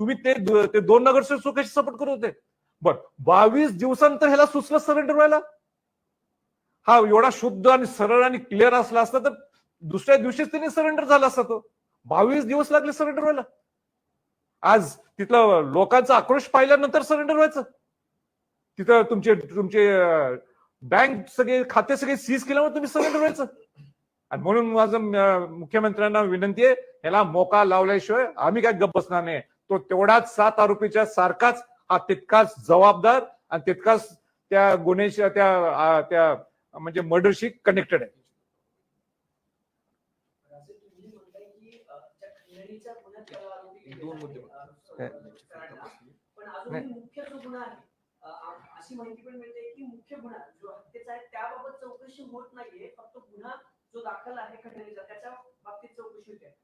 तुम्ही ते ते दोन नगरसेवक कसे सपोर्ट करत होते. बर बावीस दिवसानंतर ह्याला सुचलं सरेंडर व्हायला? हा एवढा शुद्ध आणि सरळ आणि क्लिअर असला असता तर दुसऱ्या दिवशीच त्यांनी सरेंडर झाला असता तो. बावीस दिवस लागले सरेंडर व्हायला. आज तिथलं लोकांचा आक्रोश पाहिल्यानंतर सरेंडर व्हायचं. तिथं तुमचे तुमचे बँक सगळे खाते सगळे सीज केल्यामुळे तुम्ही सरेंडर व्हायचं. आणि म्हणून माझं मुख्यमंत्र्यांना विनंती आहे ह्याला मोका लावल्याशिवाय आम्ही काय गप्प बसणार नाही. तो तेवढाच सात आरोपीच्या सारखाच हा तितकाच जबाबदार आणि तितकाच त्या गुन्ह्याच्या त्या त्या म्हणजे मर्डरशी कनेक्टेड आहे. अशी माहिती पण मिळते की मुख्य गुन्हा जो हत्येचा आहे त्याबाबत चौकशी होत नाहीये फक्त गुन्हा जो दाखल आहे खंडणीचा त्याच्या बाबतीत चौकशी होते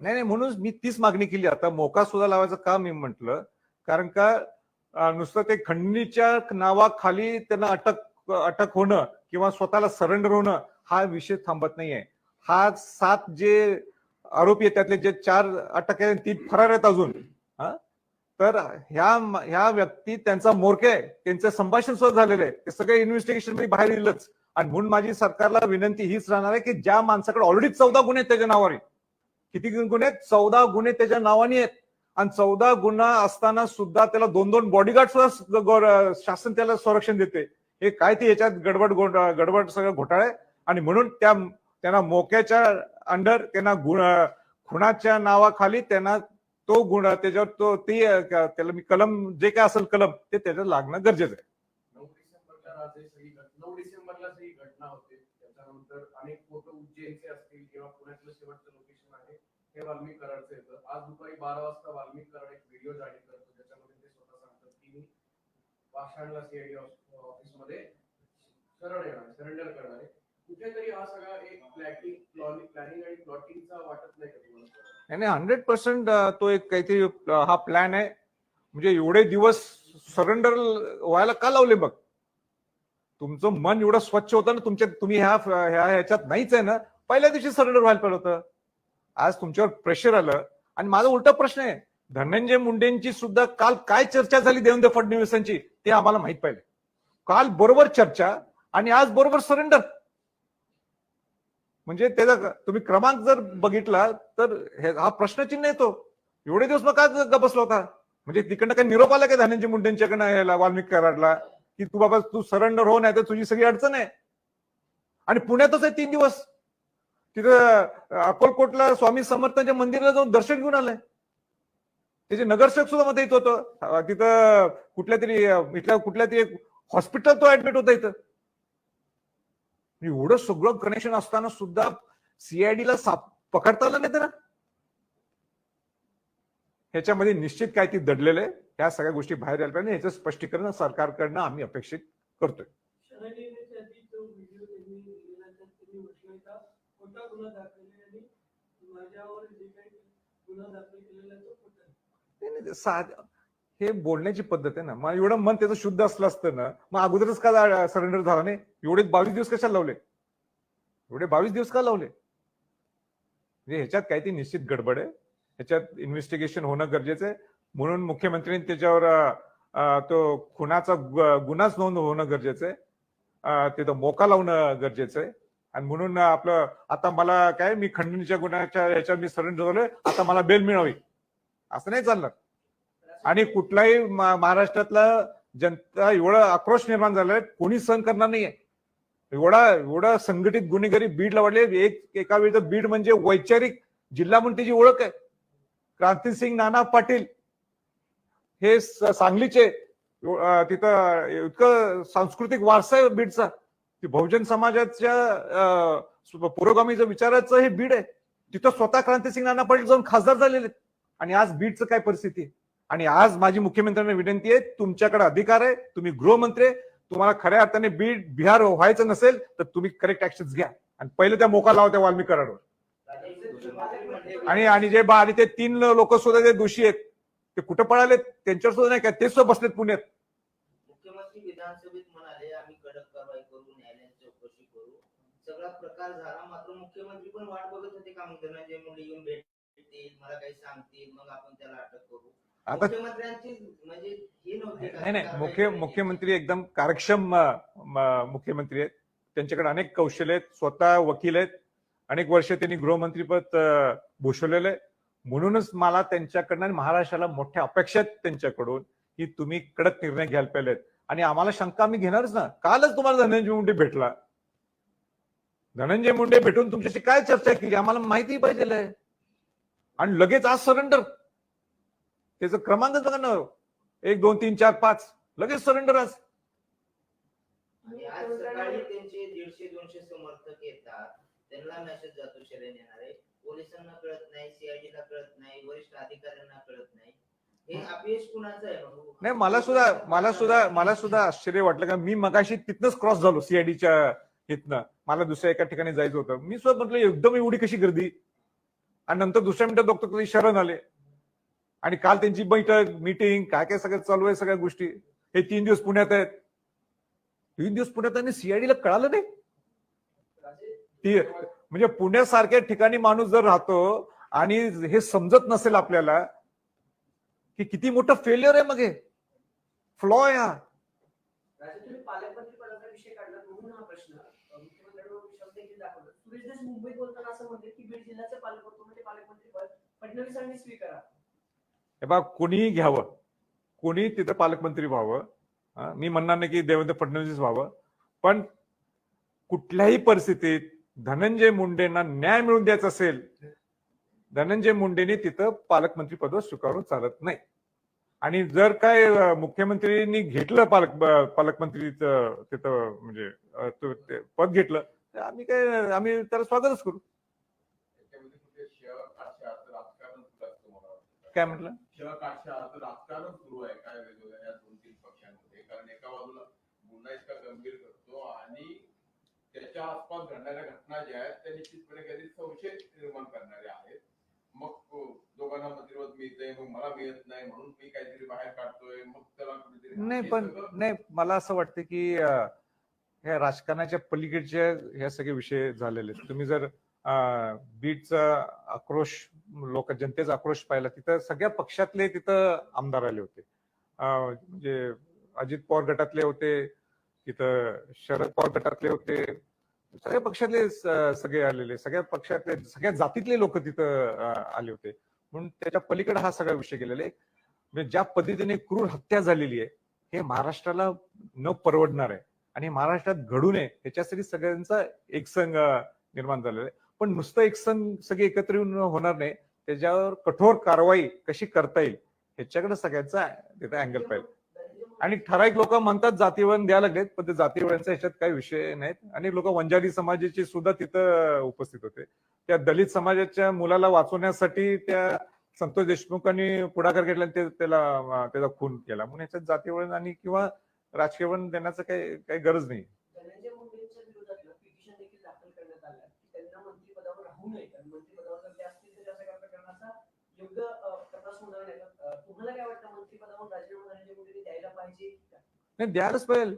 नाही नाही म्हणून मी तीच मागणी केली. आता मोका सुद्धा लावायचं का मी म्हंटल. कारण का नुसतं ते खंडणीच्या नावाखाली त्यांना अटक अटक होणं किंवा स्वतःला सरेंडर होणं हा विषय थांबत नाहीये. हा सात जे आरोपी आहेत त्यातले जे चार अटक आहेत ती फरार आहेत अजून. हा? तर ह्या ह्या व्यक्ती त्यांचा मोरके आहे त्यांचं संभाषण सुद्धा झालेलं आहे. ते सगळे इन्व्हेस्टिगेशनमध्ये बाहेर येईलच. आणि म्हणून माझी सरकारला विनंती हीच राहणार आहे की ज्या माणसाकडे ऑलरेडी चौदा गुन्हे आहेत त्याच्या नावाने किती गुन्हे आहेत? चौदा गुन्हे त्याच्या नावाने आहेत. आणि चौदा गुन्हा असताना सुद्धा त्याला दोन दोन बॉडीगार्ड सुद्धा शासन त्याला संरक्षण देते. हे काय ते याच्यात गडबड गडबड सगळं घोटाळे आहे. आणि म्हणून त्या त्यांना मोक्याच्या अंडर त्यांना गुण खुणाच्या नावाखाली त्यांना तो गुण त्याच्यावर तो ते त्याला मी कलम जे काय असेल कलम ते त्याच्यात लागणं गरजेचं आहे. नऊ डिसेंबरला नऊ डिसेंबरला ही घटना होते. त्याच्यानंतर अनेक फोटो उज्जैनचे असतील किंवा पुण्यातलं शेवटचं लोकेशन आहे हे वाल्मिक कराडचं येतं. आज दुपारी बारा वाजता वाल्मिक कराड एक व्हिडिओ जारी करतो. ज्याच्यामध्ये ते स्वतः सांगतात की मी पाषाणला सीआयडी ऑफिसमध्ये सरळ येणार सरेंडर करणार आहे. कुठेतरी हा सगळा एक प्लॅटिंग प्लॅनिंग आणि प्लॉटिंगचा वाटत नाही का तुम्हाला? हंड्रेड पर्सेंट तो एक काहीतरी हा प्लॅन आहे. म्हणजे एवढे दिवस सरेंडर व्हायला का लावले बघ? तुमचं मन एवढं स्वच्छ होतं ना तुमच्या तुम्ही ह्या ह्या ह्याच्यात नाहीच आहे ना. पहिल्या दिवशी सरेंडर व्हायला पाहिजे होतं. आज तुमच्यावर प्रेशर आलं. आणि माझा उलटा प्रश्न आहे धनंजय मुंडेंची सुद्धा काल काय चर्चा झाली देवेंद्र फडणवीसांची ते आम्हाला माहीत पाहिजे काल बरोबर चर्चा आणि आज बरोबर सरेंडर म्हणजे त्याचा तुम्ही क्रमांक जर बघितला तर हे- हा प्रश्नचिन्ह येतो. एवढे दिवस मग का बसला होता? म्हणजे तिकडनं काही निरोप आला काय धान्यांची मुंडेंच्याकडनं यायला वाल्मिक कराडला की तू बाबा तू सरेंडर हो नाही तर तुझी सगळी अडचण आहे? आणि पुण्यातच आहे तीन दिवस. तिथं अकोलकोटला स्वामी समर्थांच्या मंदिराला जाऊन दर्शन घेऊन आलंय. त्याचे नगरसेवक सुद्धा मध्ये येत होतं. तिथं कुठल्या तरी इथल्या कुठल्या तरी हॉस्पिटल तो ऍडमिट होता इथं. म्हणजे एवढं सगळं कनेक्शन असताना सुद्धा सीआयडी ला साप पकडता आलं नाही त्याला ह्याच्यामध्ये निश्चित काय ती दडलेलं आहे ह्या सगळ्या गोष्टी बाहेर यायला पाहिजे याचं स्पष्टीकरण सरकारकडनं आम्ही अपेक्षित करतोय. नाही, नाही, ते साध हे बोलण्याची पद्धत आहे ना मग एवढं मन त्याचं शुद्ध असलं असतं ना मग अगोदरच का सरेंडर झाला नाही? एवढे बावीस दिवस कशाला लावले? एवढे बावीस दिवस का लावले? म्हणजे ह्याच्यात काही ती निश्चित गडबड आहे. ह्याच्यात इन्व्हेस्टिगेशन होणं गरजेचं आहे. म्हणून मुख्यमंत्र्यांनी त्याच्यावर तो खुनाचा गुन्हाच नोंद होणं गरजेचं आहे. तिथं मोका लावणं गरजेचं आहे. आणि म्हणून आपलं आता मला काय मी खंडणीच्या गुन्ह्याच्या ह्याच्यात मी सरेंडर झालोय आता मला बेल मिळावी. असं नाही चालणार. आणि कुठलाही महाराष्ट्रातला जनता एवढा आक्रोश निर्माण झालाय कोणी सहन करणार नाहीये. एवढा एवढा संघटित गुन्हेगारी बीडला वाढले एक एका वेळी बीड म्हणजे वैचारिक जिल्हा म्हणून त्याची ओळख आहे. क्रांतिसिंग नाना पाटील हे सांगलीचे तिथं इतकं सांस्कृतिक वारसा आहे बीडचा. बहुजन समाजाच्या अं, पुरोगामीचं विचाराचं हे बीड आहे. तिथं स्वतः क्रांतिसिंग नाना पाटील जाऊन खासदार झालेले आणि आज बीडचं काय परिस्थिती आहे? आणि आज माझी मुख्यमंत्र्यांना विनंती आहे तुमच्याकडे अधिकार आहे तुम्ही गृहमंत्री आहे. तुम्हाला खऱ्या अर्थाने बीड बिहार व्हायचं नसेल तर तुम्ही करेक्ट ऍक्शन घ्या. आणि पहिले त्या मोका लावा त्या वाल्मिक कराडवर आणि आणि जे बा आणि ते तीन लोक सुद्धा जे दोषी आहेत ते कुठं पळाले त्यांच्यावर सुद्धा नाही का ते सुद्धा बसलेत पुण्यात. मुख्यमंत्री विधानसभेत म्हणाले आम्ही कडक कारवाई करू न्यायालयात चौकशी करू. सगळा प्रकार झाला मात्र मुख्यमंत्री पण वाट बघत होते का? मग धनंजय मुंडे येऊन भेटतील मला काही सांगतील मग आपण त्याला अटक करू. आता म्हणजे? नाही नाही मुख्य करायची. मुख्यमंत्री एकदम कार्यक्षम मुख्यमंत्री आहेत. त्यांच्याकडे अनेक कौशल्य आहेत. स्वतः वकील आहेत. अनेक वर्ष त्यांनी गृहमंत्रीपद भूषवलेलं आहे. म्हणूनच मला त्यांच्याकडनं आणि महाराष्ट्राला मोठ्या अपेक्षा आहेत त्यांच्याकडून की तुम्ही कडक निर्णय घ्यायला पाहिजेत. आणि आम्हाला शंका आम्ही घेणारच ना. कालच तुम्हाला धनंजय मुंडे भेटला. धनंजय मुंडे भेटून तुमच्याशी काय चर्चा केली? आम्हाला माहिती पाहिजे आणि लगेच आज सरेंडर त्याचं क्रमांकच बघा ना. एक दोन तीन चार पाच. लगेच सरेंडर आज. आणि आज सकाळी त्यांचे दीडशे दोनशे समर्थक येतात. त्यांना मेसेज जातो शरण येणार. आहे पोलिसांना कळत नाही सीआयडी ला कळत नाही वरिष्ठ अधिकाऱ्यांना कळत नाही. हे अपयश कुणाचं आहे भाऊ? नाही मला सुद्धा मला सुद्धा मला सुद्धा आश्चर्य वाटलं का मी मगाशी तिथनच क्रॉस झालो सीआयडीच्या इथनं मला दुसऱ्या एका ठिकाणी जायचं होतं. मी सुद्धा म्हटलं एकदम एवढी कशी गर्दी? आणि नंतर दुसऱ्या मिनिटात बघतो कधी शरण आले. आणि काल त्यांची बैठक मीटिंग काय काय सगळं चालू आहे सगळ्या गोष्टी. हे तीन दिवस पुण्यात आहेत. तीन दिवस पुण्यात आणि सीआयडीला कळालं नाही. ती म्हणजे पुण्यासारख्या ठिकाणी माणूस जर राहतो आणि हे समजत नसेल आपल्याला की किती मोठं फेल्युअर आहे मग हे. फ्लॉ आहे हा. मुंबई बोलताना असं म्हणते की बीड जिल्ह्याचे पालकमंत्री म्हणजे पालकमंत्री पद. फडणवीसांनी स्वीकारा. हे बा कोणीही घ्यावं. कुणी तिथं पालकमंत्री व्हावं. मी म्हणणार नाही की देवेंद्र फडणवीस व्हावं. पण कुठल्याही परिस्थितीत धनंजय मुंडेंना न्याय मिळवून द्यायचा असेल धनंजय मुंडेने तिथं पालकमंत्री पद स्वीकारून चालत नाही. आणि जर काय अं, मुख्यमंत्र्यांनी घेतलं पालक पालकमंत्रीच तिथं म्हणजे ते पद घेतलं तर आम्ही काय आम्ही त्याला स्वागतच करू त्याच्यामध्ये कुठे शेअर काटचे अर्थ राजकारण सुरू असतं मला वाटतं. काय म्हटलं? राजकारण सुरू आहे काय या दोन तीन पक्षांमध्ये. कारण एका बाजूला गुन्हा इतका गंभीर करतो आणि त्याच्या आसपास घडणाऱ्या घटना ज्या आहेत त्या निश्चितपणे कधी संशय निर्माण करणाऱ्या आहेत. मग दोघांना मंत्रिपद मिळतंय मग मला मिळत नाही म्हणून मी काहीतरी बाहेर काढतोय मग त्याला कुठेतरी नाही हे पण नाही मला असं वाटतं की ह्या राजकारणाच्या पलीकडचे ह्या सगळे विषय झालेले आहेत. तुम्ही जर बीडचा आक्रोश लोक जनतेचा आक्रोश पाहिला तिथं सगळ्या पक्षातले तिथं आमदार आले होते. म्हणजे अजित पवार गटातले होते तिथं शरद पवार गटातले होते. सगळ्या पक्षातले सगळे आलेले सगळ्या पक्षातले सगळ्या जातीतले लोक तिथं आले होते. म्हणून त्याच्या पलीकडे हा सगळा विषय गेलेला आहे. म्हणजे ज्या पद्धतीने क्रूर हत्या झालेली आहे हे महाराष्ट्राला न परवडणार आहे. आणि महाराष्ट्रात घडू नये ह्याच्यासाठी सगळ्यांचा एकसंग निर्माण झालेला आहे. पण नुसतं एक सण सगळे एकत्र येऊन होणार नाही. त्याच्यावर कठोर कारवाई कशी करता येईल ह्याच्याकडे सगळ्यांचा तिथे अँगल पाहिजे. आणि ठराविक लोक म्हणतात जातीवळण द्यायला लागलेत पण ते जातीवळणचा ह्याच्यात काही विषय नाहीत. आणि लोक वंजारी समाजाची सुद्धा तिथं उपस्थित होते. त्या दलित समाजाच्या मुलाला वाचवण्यासाठी त्या संतोष देशमुखांनी पुढाकार घेतला आणि ते त्याला त्याचा खून केला. म्हणून ह्याच्यात जातीवळण आणि किंवा राजकीय वळण देण्याचं काही काही गरज नाही धनंजय मुंडेंच्या विरोधातलं पिटिशन देखील दाखल करण्यात आलं की त्यांना होऊ नये. कारण मंत्रिपदावर ते असतील तर अशा सगळ्या प्रकरणाचा योग्य प्रकाश होणार नाही. तुम्हाला काय वाटतं? मंत्रिपदावर राजीनामा धनंजय मुंडेंनी द्यायला पाहिजे नाही द्यायलाच पाहिजे.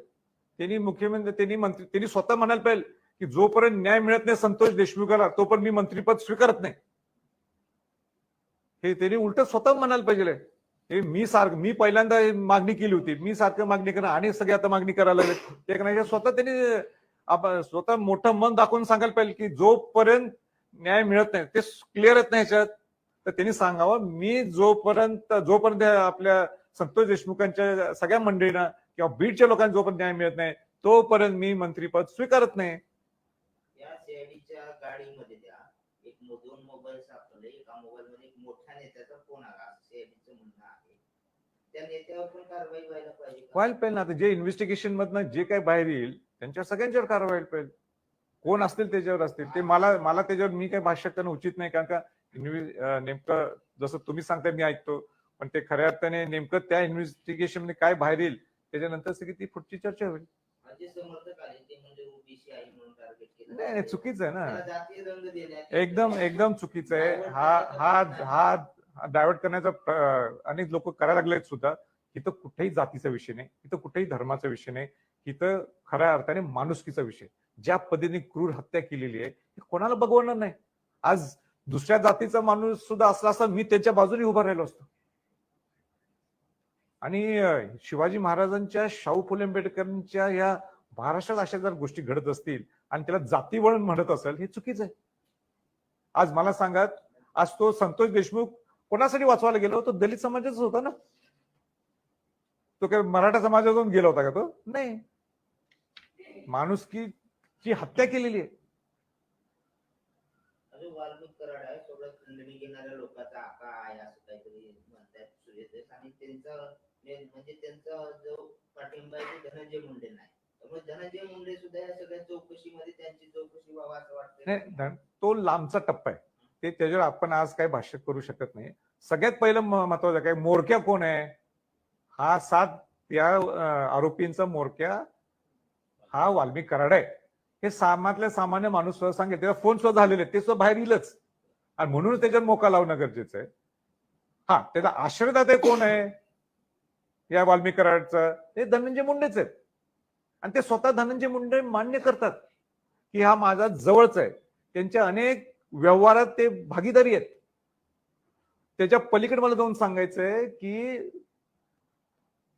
त्यांनी मुख्यमंत्री त्यांनी मंत्री त्यांनी स्वतः म्हणायला पाहिजे की जोपर्यंत न्याय मिळत नाही संतोष देशमुखाला तोपर्यंत मी मंत्रीपद स्वीकारत नाही. हे त्यांनी उलट स्वतः म्हणायला पाहिजे. हे मी सारखं मी पहिल्यांदा मागणी केली होती. मी सारखं मागणी करणार आणि सगळे आता मागणी करायला लागले ते स्वतः त्यांनी स्वतः मोठं मन दाखवून सांगायला पाहिजे की जोपर्यंत न्याय मिळत नाही ते क्लिअर येत नाही ह्याच्यात? तर त्यांनी सांगावं मी जोपर्यंत जोपर्यंत आपल्या संतोष देशमुखांच्या सगळ्या मंडळींना किंवा बीडच्या लोकांना जोपर्यंत न्याय मिळत नाही तोपर्यंत मी मंत्रीपद स्वीकारत नाही. व्हायला पाहिजे आता जे इन्व्हेस्टिगेशन मधनं जे काही बाहेर येईल त्यांच्या सगळ्यांच्यावर कारवाई व्हायला पाहिजे. कोण असतील त्याच्यावर असतील. ते मला मला त्याच्यावर मी काही भाष्य करणं उचित नाही. कारण का नेमकं जसं तुम्ही सांगताय मी ऐकतो. पण ते खऱ्या अर्थाने नेमकं त्या इन्व्हेस्टिगेशनमध्ये काय बाहेर येईल त्याच्यानंतर सगळी ती पुढची चर्चा होईल. म्हणजे नाही चुकीचं आहे ना. एकदम एकदम चुकीचं आहे. हा हा हा डायव्हर्ट करण्याचा अनेक लोक करायला लागलेत सुद्धा. इथं कुठेही जातीचा विषय नाही. इथं कुठेही धर्माचा विषय नाही. इथं खऱ्या अर्थाने माणुसकीचा विषय. ज्या पद्धतीने क्रूर हत्या केलेली आहे कोणाला बघवणार नाही? आज दुसऱ्या जातीचा माणूस सुद्धा असला असता मी त्याच्या बाजूने उभा राहिलो असतो. आणि शिवाजी महाराजांच्या शाहू फुले आंबेडकरांच्या या महाराष्ट्रात अशा जर गोष्टी घडत असतील आणि त्याला जाती वळण म्हणत असेल हे चुकीचं आहे. आज मला सांगा आज तो संतोष देशमुख कोणासाठी वाचवायला गेलो तो दलित समाजाचाच होता ना? तो काय मराठा समाजातून गेला होता का तो? नाही. माणुसकीची हत्या केलेली आहे. अजून वाल्मिक कराड आहे सगळं खंडणी घेणाऱ्या लोकांचा आका आहे असं काहीतरी म्हणतात सूर्यदेश आणि त्यांचा मेन म्हणजे त्यांचा जो पाठिंबा आहे ते धनंजय मुंडे नाही. तो लांबचा टप्पा आहे. ते त्याच्यावर आपण आज काही भाष्य करू शकत नाही. सगळ्यात पहिलं म- महत्वाचं काय? मोरक्या कोण आहे? हा सात या अं, आरोपींचा मोरक्या हा वाल्मिक कराड आहे. हे सामातल्या सामान्य माणूस सुद्धा सांगेल त्याचा फोन सुद्धा झालेले ते सुद्धा बाहेर येईलच. आणि म्हणून त्याच्यात मोका लावणं गरजेचं आहे. हा त्याचा आश्रयदाते कोण आहे? या वाल्मिकराडचं. ते धनंजय मुंडेच आहेत. आणि ते स्वतः धनंजय मुंडे मान्य करतात की हा माझा जवळच आहे. त्यांच्या अनेक व्यवहारात ते भागीदारी आहेत. त्याच्या पलीकडे मला जाऊन सांगायचंय की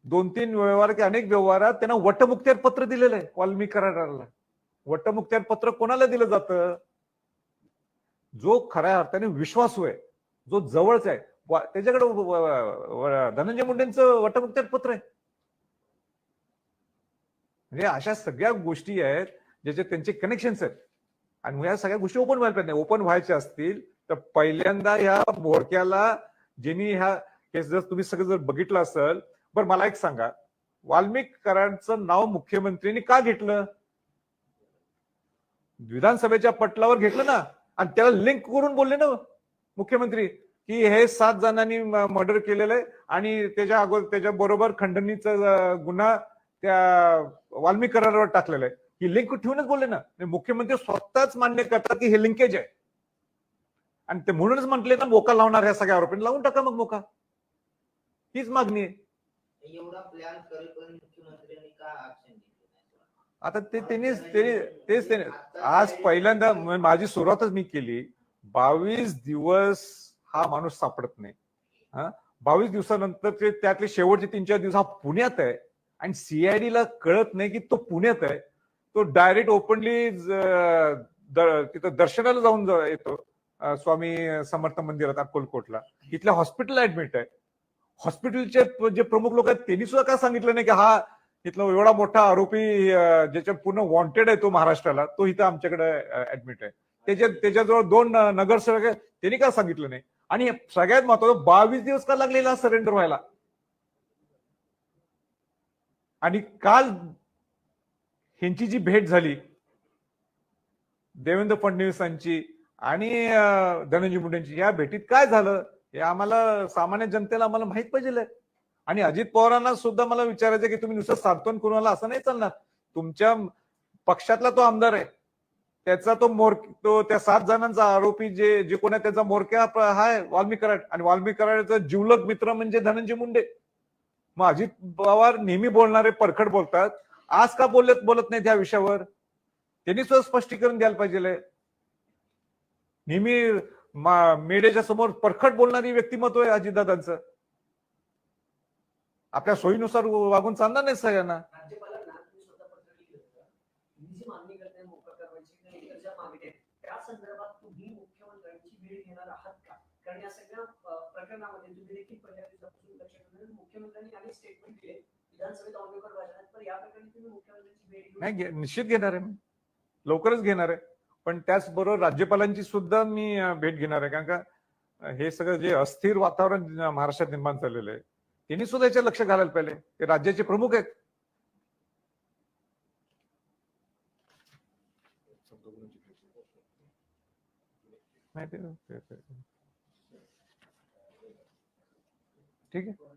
दोन तीन व्यवहार की अनेक व्यवहारात त्यांना वटमुक्त्यार पत्र दिलेलं आहे वाल्मिकराडाला. कराराला वटमुक्त्यार पत्र कोणाला दिलं जातं? जो खऱ्या अर्थाने विश्वासू आहे जो जवळचा आहे त्याच्याकडे धनंजय मुंडेंचं वटमुक्त्यार पत्र आहे. म्हणजे अशा सगळ्या गोष्टी आहेत ज्याचे त्यांचे कनेक्शन्स आहेत. आणि ह्या या सगळ्या गोष्टी ओपन व्हायला पाहिजे. ओपन व्हायच्या असतील तर पहिल्यांदा ह्या बोडक्याला ज्यांनी ह्या केस जर तुम्ही सगळं जर बघितलं असेल बरं मला एक सांगा. वाल्मिक करांचं नाव मुख्यमंत्र्यांनी का घेतलं? विधानसभेच्या पटलावर घेतलं ना आणि त्याला लिंक करून बोलले ना मुख्यमंत्री की हे सात जणांनी मर्डर केलेलं आहे आणि त्याच्या अगोदर त्याच्या बरोबर खंडणीचा गुन्हा त्या वाल्मिक करारावर टाकलेला आहे. ही लिंक ठेवूनच बोलले ना. मुख्यमंत्री स्वतःच मान्य करतात की हे लिंकेज आहे. आणि ते म्हणूनच म्हटले ना मोका लावणार ह्या सगळ्या आरोपींना. लावून टाका मग मोका. हीच मागणी आहे. एवढा प्लॅन करेपर्यंत मुख्यमंत्र्यांनी का ऍक्शन घेतली नाही आता ते त्यांनीच त्यांनी तेच त्याने आज पहिल्यांदा माझी सुरुवातच मी केली. बावीस दिवस हा माणूस सापडत नाही. हा? बावीस दिवसानंतर ते त्यातले शेवटचे तीन चार दिवस हा पुण्यात आहे. आणि सीआयडीला कळत नाही की तो पुण्यात आहे. तो डायरेक्ट ओपनली तिथं दर्शनाला जाऊन येतो. स्वामी समर्थ मंदिरात अक्कलकोटला इथल्या हॉस्पिटलला ऍडमिट आहे. हॉस्पिटलचे जे प्रमुख लोक आहेत त्यांनी सुद्धा का सांगितलं नाही की हा इथला एवढा मोठा आरोपी ज्याच्या पूर्ण वॉन्टेड आहे तो महाराष्ट्राला तो इथं आमच्याकडे ऍडमिट आहे. त्याच्या त्याच्याजवळ दोन नगरसेवक त्यांनी का सांगितलं नाही. आणि सगळ्यात महत्वाचं बावीस दिवस का लागलेला सरेंडर व्हायला? आणि काल ह्यांची जी भेट झाली देवेंद्र फडणवीसांची आणि धनंजय मुंडेंची या भेटीत काय झालं? हे आम्हाला सामान्य जनतेला आम्हाला माहीत पाहिजे आणि अजित पवारांना सुद्धा मला विचारायचं की तुम्ही नुसतं सांत्वन करून आला असं नाही चालणार. तुमच्या पक्षातला तो आमदार आहे. त्याचा तो मोर तो त्या सात जणांचा आरोपी जे जे कोण आहे त्याचा मोरक्या हा आहे कराड. आणि वाल्मी कराडचा जीवलग मित्र म्हणजे धनंजय मुंडे. मग अजित पवार नेहमी बोलणारे परखड बोलतात. आज का बोलत बोलत नाही त्या विषयावर? त्यांनी सुद्धा स्पष्टीकरण द्यायला पाहिजे नेहमी मेडेच्या समोर परखड बोलणारी व्यक्तिमत्व आहे अजितदादांचं. आपल्या सोयीनुसार वागून चालणार नाही सगळ्यांना. नाही निश्चित घेणार आहे मी. लवकरच घेणार आहे. पण त्याचबरोबर राज्यपालांची सुद्धा मी भेट घेणार आहे. कारण का हे सगळं जे अस्थिर वातावरण महाराष्ट्रात निर्माण झालेलं आहे त्यांनी सुद्धा याच्यात लक्ष घालायला पाहिजे ते राज्याचे प्रमुख आहेत. ते- ठीक आहे.